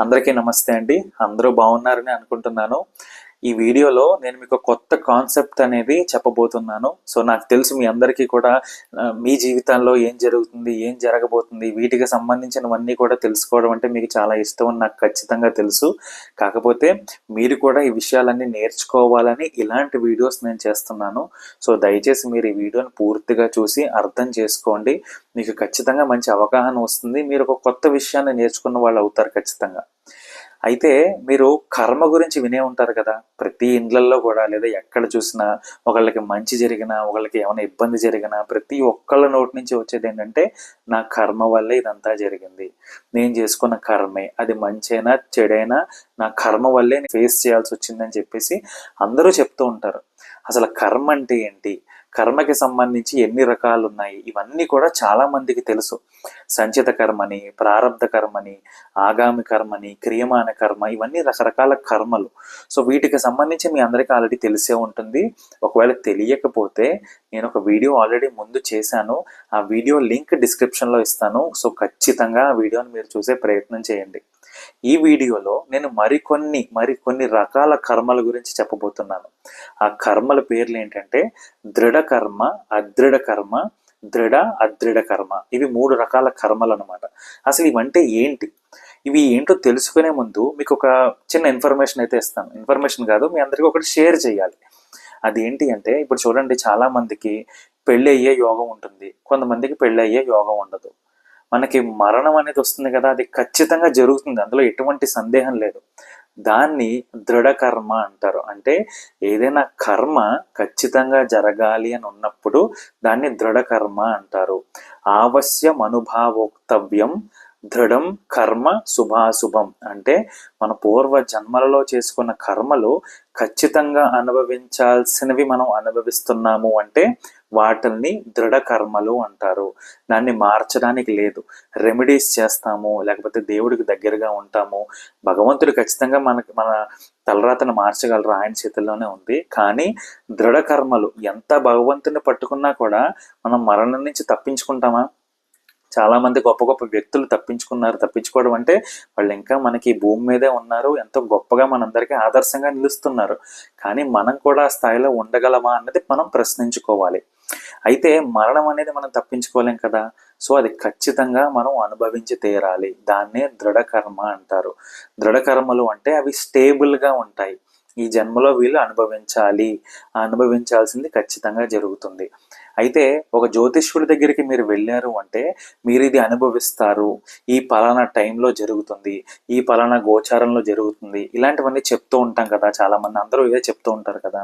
అందరికీ నమస్తే అండి. అందరూ బాగున్నారని అనుకుంటున్నాను. ఈ వీడియోలో నేను మీకు కొత్త కాన్సెప్ట్ అనేది చెప్పబోతున్నాను. సో నాకు తెలుసు మీ అందరికీ కూడా మీ జీవితాల్లో ఏం జరుగుతుంది ఏం జరగబోతుంది వీటికి సంబంధించినవన్నీ కూడా తెలుసుకోవడం అంటే మీకు చాలా ఇష్టం అని నాకు ఖచ్చితంగా తెలుసు. కాకపోతే మీరు కూడా ఈ విషయాలన్నీ నేర్చుకోవాలని ఇలాంటి వీడియోస్ నేను చేస్తున్నాను. సో దయచేసి మీరు ఈ వీడియోని పూర్తిగా చూసి అర్థం చేసుకోండి. మీకు ఖచ్చితంగా మంచి అవగాహన వస్తుంది. మీరు ఒక కొత్త విషయాన్ని నేర్చుకున్న వాళ్ళు అవుతారు ఖచ్చితంగా. అయితే మీరు కర్మ గురించి వినే ఉంటారు కదా ప్రతి ఇండ్లల్లో కూడా లేదా ఎక్కడ చూసినా ఒకళ్ళకి మంచి జరిగినా ఒకళ్ళకి ఏమైనా ఇబ్బంది జరిగినా ప్రతి ఒక్కళ్ళ నోటి నుంచి వచ్చేది ఏంటంటే నా కర్మ వల్లే ఇదంతా జరిగింది. నేను చేసుకున్న కర్మే అది మంచైనా చెడైనా నా కర్మ వల్లే ఫేస్ చేయాల్సి వచ్చిందని చెప్పేసి అందరూ చెప్తూ ఉంటారు. అసలు కర్మ అంటే ఏంటి? కర్మకి సంబంధించి ఎన్ని రకాలు ఉన్నాయి ఇవన్నీ కూడా చాలా మందికి తెలుసు. సంచిత కర్మని ప్రారంధ కర్మని ఆగామి కర్మని క్రియమాన కర్మ ఇవన్నీ రకరకాల కర్మలు. సో వీటికి సంబంధించి మీ అందరికీ ఆల్రెడీ తెలిసే ఉంటుంది. ఒకవేళ తెలియకపోతే నేను ఒక వీడియో ఆల్రెడీ ముందు చేశాను. ఆ వీడియో లింక్ డిస్క్రిప్షన్లో ఇస్తాను. సో ఖచ్చితంగా ఆ వీడియోని మీరు చూసే ప్రయత్నం చేయండి. ఈ వీడియోలో నేను మరికొన్ని మరికొన్ని రకాల కర్మల గురించి చెప్పబోతున్నాను. ఆ కర్మల పేర్లు ఏంటంటే దృఢ కర్మ అదృఢ కర్మ దృఢ అదృఢ కర్మ. ఇవి మూడు రకాల కర్మలు అనమాట అసలు ఇవంటే ఏంటి? ఇవి ఏంటో తెలుసుకునే ముందు మీకు ఒక చిన్న ఇన్ఫర్మేషన్ అయితే ఇస్తాను. ఇన్ఫర్మేషన్ కాదు మీ అందరికీ ఒకటి షేర్ చేయాలి. అది ఏంటి అంటే ఇప్పుడు చూడండి చాలా మందికి పెళ్ళి అయ్యే యోగం ఉంటుంది. కొంతమందికి పెళ్ళి అయ్యే యోగం ఉండదు. మనకి మరణం అనేది వస్తుంది కదా అది ఖచ్చితంగా జరుగుతుంది. అందులో ఎటువంటి సందేహం లేదు. దాన్ని దృఢ కర్మ అంటారు. అంటే ఏదైనా కర్మ ఖచ్చితంగా జరగాలి అని ఉన్నప్పుడు దాన్ని దృఢ కర్మ అంటారు. ఆవశ్యం అనుభావోక్తవ్యం దృఢం కర్మ శుభాశుభం. అంటే మన పూర్వ జన్మలలో చేసుకున్న కర్మలు ఖచ్చితంగా అనుభవించాల్సినవి మనం అనుభవిస్తున్నాము అంటే వాటిల్ని దృఢ కర్మలు అంటారు. దాన్ని మార్చడానికి లేదు. రెమెడీస్ చేస్తాము లేకపోతే దేవుడికి దగ్గరగా ఉంటాము. భగవంతుడు ఖచ్చితంగా మనకి మన తలరాతను మార్చగలరు ఆయన చేతుల్లోనే ఉంది. కానీ దృఢ కర్మలు ఎంత భగవంతుని పట్టుకున్నా కూడా మనం మరణం నుంచి తప్పించుకుంటామా? చాలా మంది గొప్ప గొప్ప వ్యక్తులు తప్పించుకున్నారు. తప్పించుకోవడం అంటే వాళ్ళు ఇంకా మనకి భూమి మీదే ఉన్నారు. ఎంతో గొప్పగా మనందరికీ ఆదర్శంగా నిలుస్తున్నారు. కానీ మనం కూడా ఆ స్థాయిలో ఉండగలమా అన్నది మనం ప్రశ్నించుకోవాలి. అయితే మరణం అనేది మనం తప్పించుకోలేం కదా. సో అది ఖచ్చితంగా మనం అనుభవించి తీరాలి. దాన్నే దృఢకర్మ అంటారు. దృఢకర్మలు అంటే అవి స్టేబుల్గా ఉంటాయి. ఈ జన్మలో వీళ్ళు అనుభవించాలి. అనుభవించాల్సింది ఖచ్చితంగా జరుగుతుంది. అయితే ఒక జ్యోతిష్కుడి దగ్గరికి మీరు వెళ్ళారు అంటే మీరు ఇది అనుభవిస్తారు. ఈ పలానా టైంలో జరుగుతుంది. ఈ పలానా గోచారంలో జరుగుతుంది. ఇలాంటివన్నీ చెప్తూ ఉంటాం కదా. చాలామంది అందరూ ఇదే చెప్తూ ఉంటారు కదా.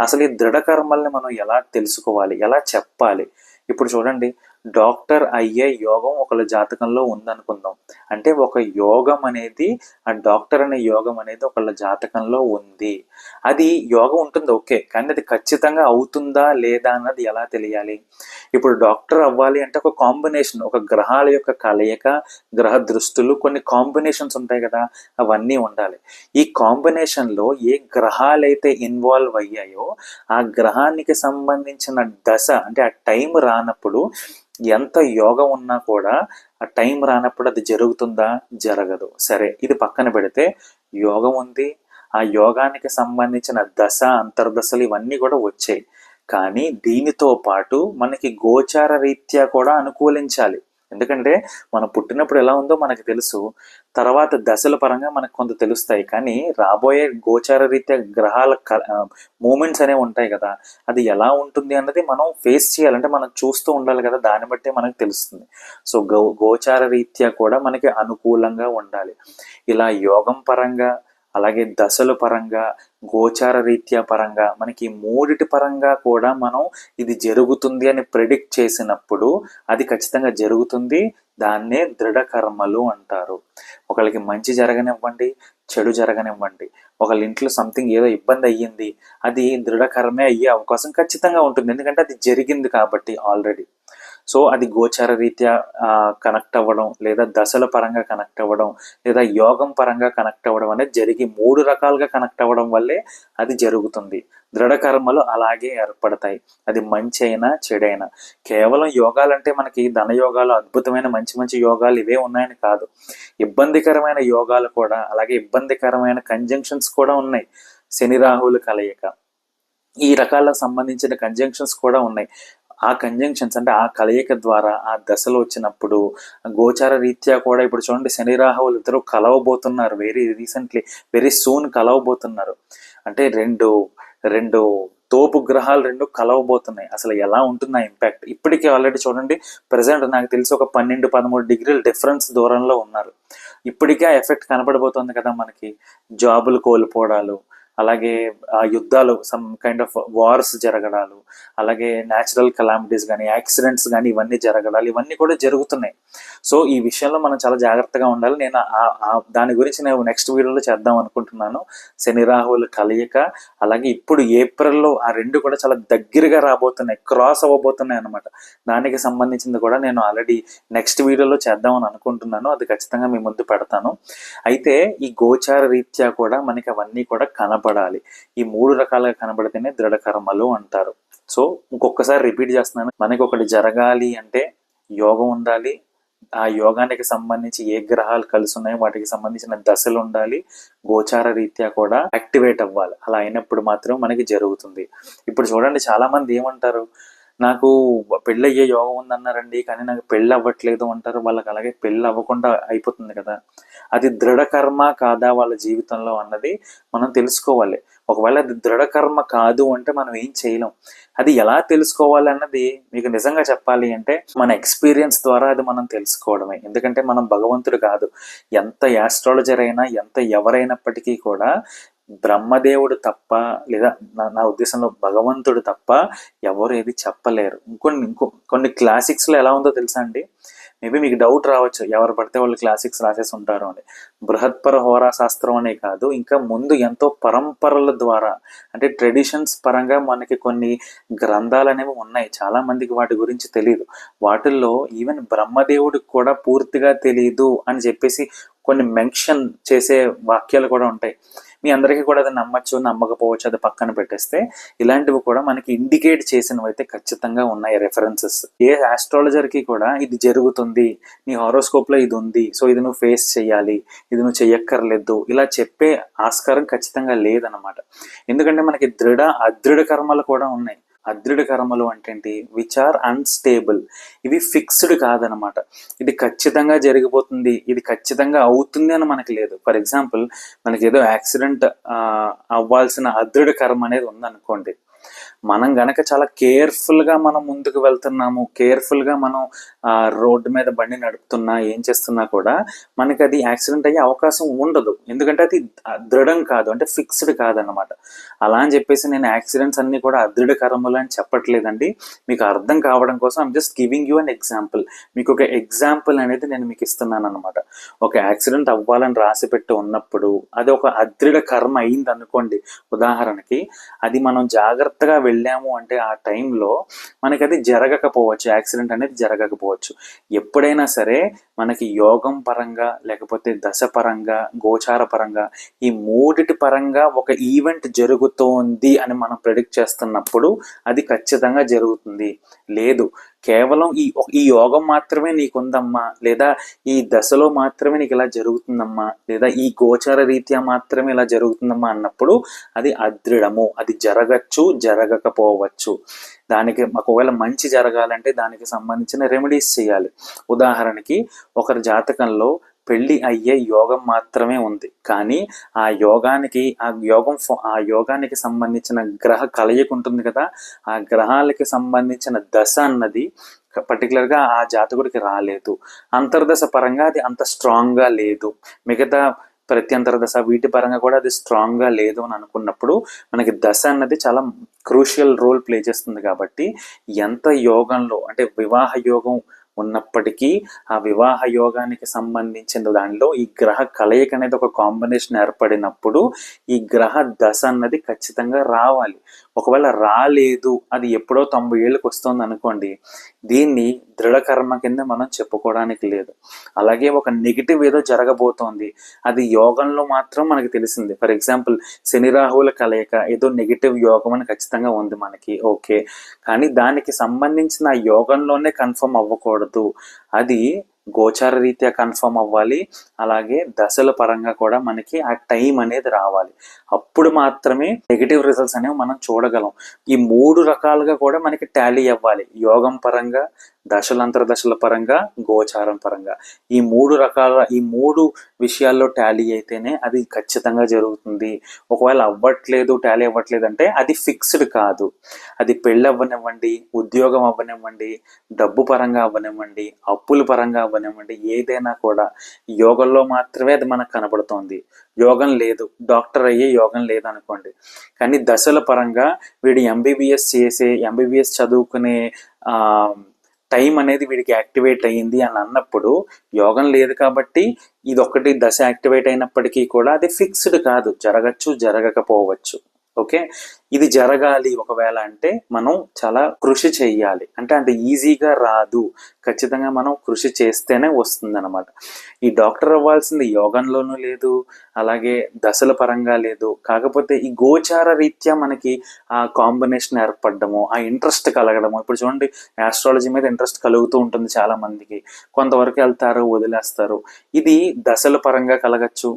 అసలు ఈ దృఢ కర్మల్ని మనం ఎలా తెలుసుకోవాలి? ఎలా చెప్పాలి? ఇప్పుడు చూడండి. డాక్టర్ అయ్యే యోగం ఒకళ్ళ జాతకంలో ఉందనుకుందాం. అంటే ఒక యోగం అనేది ఆ డాక్టర్ అనే యోగం అనేది ఒకళ్ళ జాతకంలో ఉంది. అది యోగం ఉంటుంది ఓకే. కానీ అది ఖచ్చితంగా అవుతుందా లేదా అన్నది ఎలా తెలియాలి? ఇప్పుడు డాక్టర్ అవ్వాలి అంటే ఒక కాంబినేషన్ ఒక గ్రహాల యొక్క కలయిక గ్రహ దృష్టులు కొన్ని కాంబినేషన్స్ ఉంటాయి కదా అవన్నీ ఉండాలి. ఈ కాంబినేషన్లో ఏ గ్రహాలైతే ఇన్వాల్వ్ అయ్యాయో ఆ గ్రహానికి సంబంధించిన దశ అంటే ఆ టైం రానప్పుడు ఎంత యోగం ఉన్నా కూడా ఆ టైం రానప్పుడు అది జరుగుతుందా? జరగదు. సరే ఇది పక్కన పెడితే యోగం ఉంది. ఆ యోగానికి సంబంధించిన దశ అంతర్దశలు ఇవన్నీ కూడా వచ్చాయి. కానీ దీనితో పాటు మనకి గోచార రీత్యా కూడా అనుకూలించాలి. ఎందుకంటే మనం పుట్టినప్పుడు ఎలా ఉందో మనకు తెలుసు తర్వాత దశల పరంగా మనకు కొంత తెలుస్తాయి. కానీ రాబోయే గోచార రీత్యా గ్రహాల మూమెంట్స్ అనేవి ఉంటాయి కదా అది ఎలా ఉంటుంది అన్నది మనం ఫేస్ చేయాలంటే మనం చూస్తూ ఉండాలి కదా దాన్ని బట్టే మనకు తెలుస్తుంది. సో గో గోచార రీత్యా కూడా మనకి అనుకూలంగా ఉండాలి. ఇలా యోగం పరంగా అలాగే దశల పరంగా గోచార రీత్యా పరంగా మనకి మూడిటి పరంగా కూడా మనం ఇది జరుగుతుంది అని ప్రెడిక్ట్ చేసినప్పుడు అది ఖచ్చితంగా జరుగుతుంది. దాన్నే దృఢ కర్మలు అంటారు. ఒకళ్ళకి మంచి జరగనివ్వండి చెడు జరగనివ్వండి. ఒకళ్ళ ఇంట్లో సంథింగ్ ఏదో ఇబ్బంది అయ్యింది అది దృఢ కర్మే అయ్యే అవకాశం ఖచ్చితంగా ఉంటుంది. ఎందుకంటే అది జరిగింది కాబట్టి ఆల్రెడీ సో అది గోచార రీత్యా కనెక్ట్ అవ్వడం లేదా దశల పరంగా కనెక్ట్ అవ్వడం లేదా యోగం పరంగా కనెక్ట్ అవ్వడం అనేది జరిగి మూడు రకాలుగా కనెక్ట్ అవ్వడం వల్లే అది జరుగుతుంది. దృఢ కర్మలు అలాగే ఏర్పడతాయి. అది మంచి అయినా చెడైనా కేవలం యోగాలంటే మనకి ధన యోగాలు అద్భుతమైన మంచి మంచి యోగాలు ఇవే ఉన్నాయని కాదు. ఇబ్బందికరమైన యోగాలు కూడా అలాగే ఇబ్బందికరమైన కంజంక్షన్స్ కూడా ఉన్నాయి. శని రాహువులు కలయిక. ఈ రకాల సంబంధించిన కంజంక్షన్స్ కూడా ఉన్నాయి. ఆ కంజంక్షన్స్ అంటే ఆ కలయిక ద్వారా ఆ దశలు వచ్చినప్పుడు గోచార రీత్యా కూడా ఇప్పుడు చూడండి శని రాహువులు ఇద్దరు కలవబోతున్నారు. వెరీ రీసెంట్లీ వెరీ సూన్ కలవబోతున్నారు. అంటే రెండు రెండు తోపు గ్రహాలు రెండు కలవబోతున్నాయి. అసలు ఎలా ఉంటుంది ఆ ఇంపాక్ట్ ఇప్పటికే ఆల్రెడీ చూడండి ప్రజెంట్ నాకు తెలిసి ఒక పన్నెండు పదమూడు డిగ్రీల డిఫరెన్స్ దూరంలో ఉన్నారు. ఇప్పటికే ఆ ఎఫెక్ట్ కనపడబోతోంది కదా మనకి. జాబులు కోల్పోవడాలు అలాగే ఆ యుద్ధాలు సమ్ కైండ్ ఆఫ్ వార్స్ జరగడాలు అలాగే న్యాచురల్ కలామిటీస్ కానీ యాక్సిడెంట్స్ కానీ ఇవన్నీ జరగడాలు ఇవన్నీ కూడా జరుగుతున్నాయి. సో ఈ విషయంలో మనం చాలా జాగ్రత్తగా ఉండాలి. నేను ఆ- దాని గురించి నేను నెక్స్ట్ వీడియోలో చేద్దాం అనుకుంటున్నాను. శని రాహువుల కలయిక అలాగే ఇప్పుడు ఏప్రిల్లో ఆ రెండు కూడా చాలా దగ్గరగా రాబోతున్నాయి క్రాస్ అవ్వబోతున్నాయి అనమాట దానికి సంబంధించింది కూడా నేను ఆల్రెడీ నెక్స్ట్ వీడియోలో చేద్దామని అనుకుంటున్నాను. అది ఖచ్చితంగా మీ ముందు పెడతాను. అయితే ఈ గోచార రీత్యా కూడా మనకి అవన్నీ కూడా కనపడాలి. ఈ మూడు రకాలుగా కనబడితేనే దృఢ కర్మలు అంటారు. సో ఇంకొకసారి రిపీట్ చేస్తున్నాను. మనకి ఒకటి జరగాలి అంటే యోగం ఉండాలి. ఆ యోగానికి సంబంధించి ఏ గ్రహాలు కలిసి ఉన్నాయో వాటికి సంబంధించిన దశలు ఉండాలి. గోచార రీత్యా కూడా యాక్టివేట్ అవ్వాలి. అలా అయినప్పుడు మాత్రం మనకి జరుగుతుంది. ఇప్పుడు చూడండి చాలా మంది ఏమంటారు? నాకు పెళ్ళయ్యే యోగం ఉందన్నారండి కానీ నాకు పెళ్ళి అవ్వట్లేదు అంటారు. వాళ్ళకి అలాగే పెళ్ళి అవ్వకుండా అయిపోతుంది కదా. అది దృఢకర్మ కాదా వాళ్ళ జీవితంలో అన్నది మనం తెలుసుకోవాలి. ఒకవేళ అది దృఢకర్మ కాదు అంటే మనం ఏం చేయలేం. అది ఎలా తెలుసుకోవాలి అన్నది మీకు నిజంగా చెప్పాలి అంటే మన ఎక్స్పీరియన్స్ ద్వారా అది మనం తెలుసుకోవడమే. ఎందుకంటే మనం భగవంతుడు కాదు. ఎంత యాస్ట్రాలజర్ అయినా ఎంత ఎవరైనప్పటికీ కూడా బ్రహ్మదేవుడు తప్ప లేదా నా నా ఉద్దేశంలో భగవంతుడు తప్ప ఎవరు ఏది చెప్పలేరు. ఇంకొన్ని ఇంకో కొన్ని క్లాసిక్స్లో ఎలా ఉందో తెలుసా అండి? మేబీ మీకు డౌట్ రావచ్చు ఎవరు పడితే వాళ్ళు క్లాసిక్స్ రాసేసి ఉంటారు అని. బృహత్పర హోరా శాస్త్రం అనే కాదు ఇంకా ముందు ఎంతో పరంపరల ద్వారా అంటే ట్రెడిషన్స్ పరంగా మనకి కొన్ని గ్రంథాలు అనేవి ఉన్నాయి. చాలా మందికి వాటి గురించి తెలియదు వాటిల్లో ఈవెన్ బ్రహ్మదేవుడికి కూడా పూర్తిగా తెలియదు అని చెప్పేసి కొన్ని మెన్షన్ చేసే వాక్యాలు కూడా ఉంటాయి. మీ అందరికీ కూడా అది నమ్మచ్చు నమ్మకపోవచ్చు అది పక్కన పెట్టేస్తే ఇలాంటివి కూడా మనకి ఇండికేట్ చేసినవి అయితే ఖచ్చితంగా ఉన్నాయి రెఫరెన్సెస్ ఏ ఆస్ట్రాలజర్కి కి కూడా ఇది జరుగుతుంది నీ హారోస్కోప్లో ఇది ఉంది సో ఇది నువ్వు ఫేస్ చేయాలి ఇది నువ్వు చెయ్యక్కర్లేదు ఇలా చెప్పే ఆస్కారం ఖచ్చితంగా లేదనమాట ఎందుకంటే మనకి దృఢ అదృఢ కర్మలు కూడా ఉన్నాయి. అదృఢ కర్మలు అంటే ఏంటి విచ్ ఆర్ అన్స్టేబుల్ ఇవి ఫిక్స్డ్ కాదనమాట. ఇది ఖచ్చితంగా జరిగిపోతుంది. ఇది ఖచ్చితంగా అవుతుంది అని మనకి లేదు. ఫర్ ఎగ్జాంపుల్ మనకి ఏదో యాక్సిడెంట్ అవ్వాల్సిన అదృఢ కర్మ అనేది ఉందనుకోండి. మనం గనక చాలా కేర్ఫుల్గా మనం ముందుకు వెళ్తున్నాము కేర్ఫుల్గా మనం ఆ, రోడ్డు మీద బండి నడుపుతున్నా ఏం చేస్తున్నా కూడా మనకి అది యాక్సిడెంట్ అయ్యే అవకాశం ఉండదు. ఎందుకంటే అది దృఢం కాదు అంటే ఫిక్స్డ్ కాదనమాట అలా అని చెప్పేసి నేను యాక్సిడెంట్స్ అన్ని కూడా అదృఢకరములు అని చెప్పట్లేదండి. మీకు అర్థం కావడం కోసం I'm just giving you an example మీకు ఒక ఎగ్జాంపుల్ అనేది నేను మీకు ఇస్తున్నాను అనమాట ఒక యాక్సిడెంట్ అవ్వాలని రాసి పెట్టి ఉన్నప్పుడు అది ఒక అదృఢ కర్మ అయింది అనుకోండి ఉదాహరణకి అది మనం జాగ్రత్తగా వెళ్ళాము అంటే ఆ టైంలో మనకి అది జరగకపోవచ్చు. యాక్సిడెంట్ అనేది జరగకపోవచ్చు. ఎప్పుడైనా సరే మనకి యోగం పరంగా లేకపోతే దశ పరంగా గోచార పరంగా ఈ మూడిటి పరంగా ఒక ఈవెంట్ జరుగుతోంది అని మనం ప్రెడిక్ట్ చేస్తున్నప్పుడు అది ఖచ్చితంగా జరుగుతుంది. లేదు కేవలం ఈ ఈ యోగం మాత్రమే నీకుందమ్మా లేదా ఈ దశలో మాత్రమే నీకు ఇలా జరుగుతుందమ్మా లేదా ఈ గోచార రీత్యా మాత్రమే ఇలా జరుగుతుందమ్మా అన్నప్పుడు అది అదృఢము అది జరగచ్చు జరగకపోవచ్చు. దానికి ఒకవేళ మంచి జరగాలంటే దానికి సంబంధించిన రెమెడీస్ చేయాలి. ఉదాహరణకి ఒకరి జాతకంలో పెళ్ళి అయ్యే యోగం మాత్రమే ఉంది. కానీ ఆ యోగానికి ఆ యోగం ఫో- ఆ యోగానికి సంబంధించిన గ్రహ కలయిక ఉంటుంది కదా ఆ గ్రహాలకి సంబంధించిన దశ అన్నది పర్టికులర్గా ఆ జాతకుడికి రాలేదు. అంతర్దశ పరంగా అది అంత స్ట్రాంగ్గా లేదు. మిగతా ప్రత్యంతర దశ వీటి పరంగా కూడా అది స్ట్రాంగ్గా లేదు అని అనుకున్నప్పుడు మనకి దశ అన్నది చాలా క్రూషియల్ రోల్ ప్లే చేస్తుంది కాబట్టి ఎంత యోగంలో అంటే వివాహ యోగం ఉన్నప్పటికీ ఆ వివాహ యోగానికి సంబంధించిన దానిలో ఈ గ్రహ కలయిక అనేది ఒక కాంబినేషన్ ఏర్పడినప్పుడు ఈ గ్రహ దశ అన్నది ఖచ్చితంగా రావాలి. ఒకవేళ రాలేదు అది ఎప్పుడో తొంభై ఏళ్ళకి వస్తుంది అనుకోండి దీన్ని దృఢ కర్మ కింద మనం చెప్పుకోవడానికి లేదు. అలాగే ఒక నెగిటివ్ ఏదో జరగబోతోంది అది యోగంలో మాత్రం మనకి తెలిసింది. ఫర్ ఎగ్జాంపుల్ శని రాహువుల కలయిక ఏదో నెగిటివ్ యోగం అని ఖచ్చితంగా ఉంది మనకి ఓకే. కానీ దానికి సంబంధించిన ఆ యోగంలోనే కన్ఫర్మ్ అవ్వకూడదు. అది గోచార రీత్యా కన్ఫర్మ్ అవ్వాలి. అలాగే దశల పరంగా కూడా మనకి ఆ టైం అనేది రావాలి. అప్పుడు మాత్రమే నెగిటివ్ రిజల్ట్స్ అనేవి మనం చూడగలం. ఈ మూడు రకాలుగా కూడా మనకి టాలీ అవ్వాలి. యోగం పరంగా దశల అంతర్దశల పరంగా గోచారం పరంగా. ఈ మూడు రకాల ఈ మూడు విషయాల్లో టాలీ అయితేనే అది ఖచ్చితంగా జరుగుతుంది. ఒకవేళ అవ్వట్లేదు టాలీ అవ్వట్లేదు అంటే అది ఫిక్స్డ్ కాదు. అది పెళ్ళి అవ్వనివ్వండి ఉద్యోగం అవ్వనివ్వండి డబ్బు పరంగా అవ్వనివ్వండి అప్పుల పరంగా అవ్వనివ్వండి ఏదైనా కూడా యోగంలో మాత్రమే అది మనకు కనబడుతోంది. యోగం లేదు డాక్టర్ అయ్యే యోగం లేదనుకోండి. కానీ దశల పరంగా వీడు ఎంబీబీఎస్ చేసే ఎంబీబీఎస్ చదువుకునే ఆ టైం అనేది వీడికి యాక్టివేట్ అయ్యింది అని అన్నప్పుడు యోగం లేదు కాబట్టి ఇది ఒకటి దశ యాక్టివేట్ అయినప్పటికీ కూడా అది ఫిక్స్డ్ కాదు జరగచ్చు జరగకపోవచ్చు. ఓకే? ఇది జరగాలి ఒకవేళ అంటే మనం చాలా కృషి చేయాలి అంటే అంత ఈజీగా రాదు. ఖచ్చితంగా మనం కృషి చేస్తేనే వస్తుంది అనమాట ఈ డాక్టర్ అవ్వాల్సింది యోగంలోనూ లేదు అలాగే దశల పరంగా లేదు. కాకపోతే ఈ గోచార రీత్యా మనకి ఆ కాంబినేషన్ ఏర్పడము ఆ ఇంట్రెస్ట్ కలగడము. ఇప్పుడు చూడండి ఆస్ట్రాలజీ మీద ఇంట్రెస్ట్ కలుగుతూ ఉంటుంది చాలా మందికి. కొంతవరకు వెళ్తారు వదిలేస్తారు. ఇది దశల పరంగా కలగచ్చు.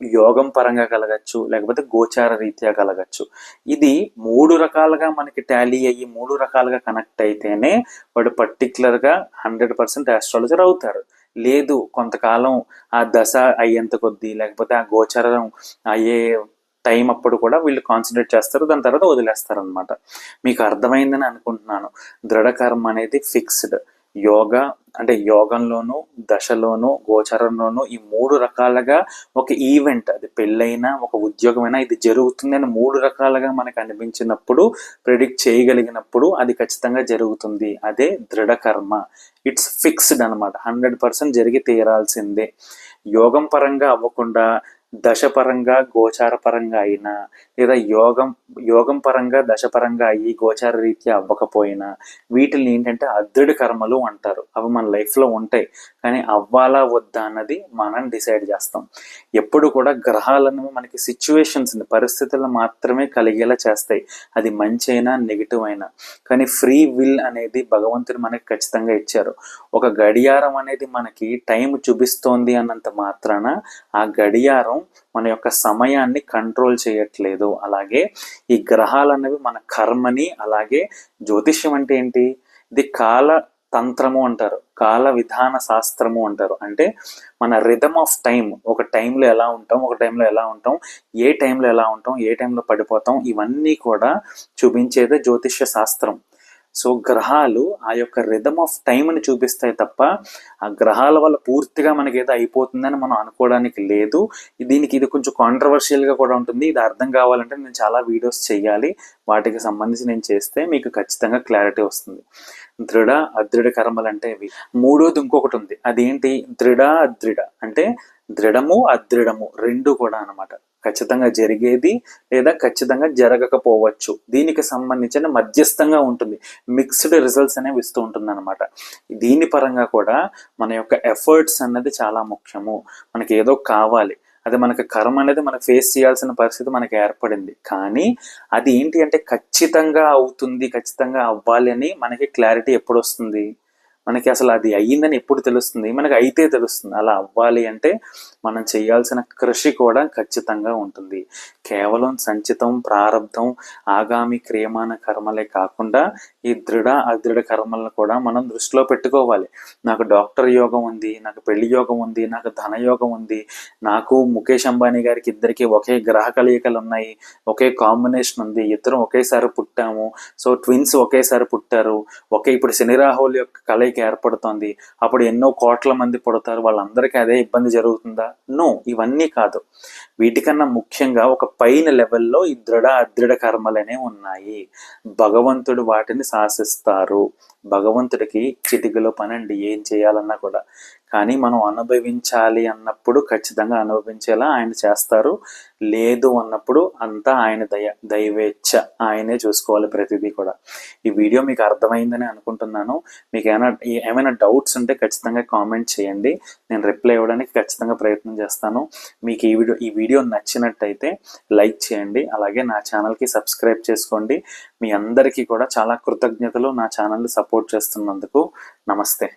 యోగం పరంగా కలగచ్చు లేకపోతే గోచార రీత్యా కలగచ్చు. ఇది మూడు రకాలుగా మనకి టాలీ అయ్యి మూడు రకాలుగా కనెక్ట్ అయితేనే వాడు పర్టికులర్గా హండ్రెడ్ పర్సెంట్ ఆస్ట్రాలజర్ అవుతారు. లేదు కొంతకాలం ఆ దశ అయ్యేంత కొద్దీ లేకపోతే ఆ గోచరం అయ్యే టైం అప్పుడు కూడా వీళ్ళు కాన్సన్ట్రేట్ చేస్తారు దాని తర్వాత వదిలేస్తారు అనమాట మీకు అర్థమైందని అనుకుంటున్నాను. దృఢకర్మ అనేది ఫిక్స్డ్. యోగా అంటే యోగంలోను దశలోను గోచరంలోను ఈ మూడు రకాలుగా ఒక ఈవెంట్ అది పెళ్ళైనా ఒక ఉద్యోగమైనా ఇది జరుగుతుంది అని మూడు రకాలుగా మనకు అనిపించినప్పుడు ప్రిడిక్ట్ చేయగలిగినప్పుడు అది ఖచ్చితంగా జరుగుతుంది. అదే దృఢకర్మ. ఇట్స్ ఫిక్స్డ్ అనమాట హండ్రెడ్ పర్సెంట్ జరిగి తీరాల్సిందే. యోగం పరంగా అవ్వకుండా దశపరంగా గోచార పరంగా అయినా లేదా యోగం యోగం పరంగా దశపరంగా అయ్యి గోచార రీత్యా అవ్వకపోయినా వీటిని ఏంటంటే అద్దడి కర్మలు అంటారు. అవి మన లైఫ్లో ఉంటాయి. కానీ అవ్వాలా వద్దా అన్నది మనం డిసైడ్ చేస్తాం. ఎప్పుడు కూడా గ్రహాలను మనకి సిచ్యువేషన్స్ పరిస్థితులు మాత్రమే కలిగేలా చేస్తాయి. అది మంచి అయినా నెగిటివ్ అయినా. కానీ ఫ్రీ విల్ అనేది భగవంతుడు మనకి ఖచ్చితంగా ఇచ్చారు. ఒక గడియారం అనేది మనకి టైం చూపిస్తోంది అన్నంత మాత్రాన ఆ గడియారం మన యొక్క సమయాన్ని కంట్రోల్ చేయట్లేదు. అలాగే ఈ గ్రహాలు అన్నవి మన కర్మని అలాగే జ్యోతిష్యం అంటే ఏంటి? ఇది కాల తంత్రము అంటారు. కాల విధాన శాస్త్రము అంటారు. అంటే మన రిధమ్ ఆఫ్ టైం ఒక టైంలో ఎలా ఉంటాం ఒక టైంలో ఎలా ఉంటాం ఏ టైంలో ఎలా ఉంటాం ఏ టైంలో పడిపోతాం ఇవన్నీ కూడా చూపించేదే జ్యోతిష్య శాస్త్రం. సో గ్రహాలు ఆ యొక్క రిధమ్ ఆఫ్ టైంని చూపిస్తాయి తప్ప ఆ గ్రహాల వల్ల పూర్తిగా మనకి ఏదో అయిపోతుందని మనం అనుకోవడానికి లేదు. దీనికి ఇది కొంచెం కాంట్రవర్షియల్గా కూడా ఉంటుంది. ఇది అర్థం కావాలంటే నేను చాలా వీడియోస్ చేయాలి. వాటికి సంబంధించి నేను చేస్తే మీకు ఖచ్చితంగా క్లారిటీ వస్తుంది. దృఢ అదృఢ కర్మలు అంటే ఇవి మూడోది ఇంకొకటి ఉంది. అదేంటి? దృఢ అదృఢ. అంటే దృఢము అదృఢము రెండు కూడా అన్నమాట. ఖచ్చితంగా జరిగేది లేదా ఖచ్చితంగా జరగకపోవచ్చు. దీనికి సంబంధించిన మధ్యస్థంగా ఉంటుంది. మిక్స్డ్ రిజల్ట్స్ అనేవి ఇస్తూ ఉంటుంది అనమాట దీని పరంగా కూడా మన యొక్క ఎఫర్ట్స్ అన్నది చాలా ముఖ్యము. మనకి ఏదో కావాలి. అది మనకు కర్మ అనేది మనకు ఫేస్ చేయాల్సిన పరిస్థితి మనకు ఏర్పడింది. కానీ అది ఏంటి అంటే ఖచ్చితంగా అవుతుంది ఖచ్చితంగా అవ్వాలి అని మనకి క్లారిటీ ఎప్పుడు వస్తుంది? మనకి అసలు అది అయ్యిందని ఎప్పుడు తెలుస్తుంది? మనకి అయితే తెలుస్తుంది. అలా అవ్వాలి అంటే మనం చేయాల్సిన కృషి కూడా ఖచ్చితంగా ఉంటుంది. కేవలం సంచితం ప్రారంధం ఆగామి క్రియమాన కర్మలే కాకుండా ఈ దృఢ అదృఢ కర్మలను కూడా మనం దృష్టిలో పెట్టుకోవాలి. నాకు డాక్టర్ యోగం ఉంది నాకు పెళ్ళి యోగం ఉంది నాకు ధన యోగం ఉంది నాకు ముఖేష్ అంబానీ గారికి ఇద్దరికి ఒకే గ్రహ కలయికలు ఉన్నాయి ఒకే కాంబినేషన్ ఉంది ఇద్దరం ఒకేసారి పుట్టాము. సో ట్విన్స్ ఒకేసారి పుట్టారు. ఒకే ఇప్పుడు శని రాహుల్ యొక్క కలయిక పైకి ఏర్పడుతోంది. అప్పుడు ఎన్నో కోట్ల మంది పుడతారు. వాళ్ళందరికీ అదే ఇబ్బంది జరుగుతుందా? నో ఇవన్నీ కాదు. వీటికన్నా ముఖ్యంగా ఒక పైన లెవెల్లో ఈ దృఢ అదృఢ కర్మలనే ఉన్నాయి. భగవంతుడు వాటిని శాసిస్తారు. భగవంతుడికి చిటికలో పనండి. ఏం చేయాలన్నా కూడా. కానీ మనం అనుభవించాలి అన్నప్పుడు ఖచ్చితంగా అనుభవించేలా ఆయన చేస్తారు. లేదు అన్నప్పుడు అంతా ఆయన దయ దైవేచ్ఛ ఆయనే చూసుకోవాలి ప్రతిదీ కూడా. ఈ వీడియో మీకు అర్థమైందని అనుకుంటున్నాను. మీకు ఏమైనా ఏమైనా డౌట్స్ ఉంటే ఖచ్చితంగా కామెంట్ చేయండి. నేను రిప్లై ఇవ్వడానికి ఖచ్చితంగా ప్రయత్నం చేస్తాను. మీకు ఈ వీడియో ఈ వీడియో నచ్చినట్టయితే లైక్ చేయండి. అలాగే నా ఛానల్కి సబ్స్క్రైబ్ చేసుకోండి. మీ అందరికీ కూడా చాలా కృతజ్ఞతలు. నా ఛానల్ని సపోర్ట్ చేస్తున్నందుకు నమస్తే.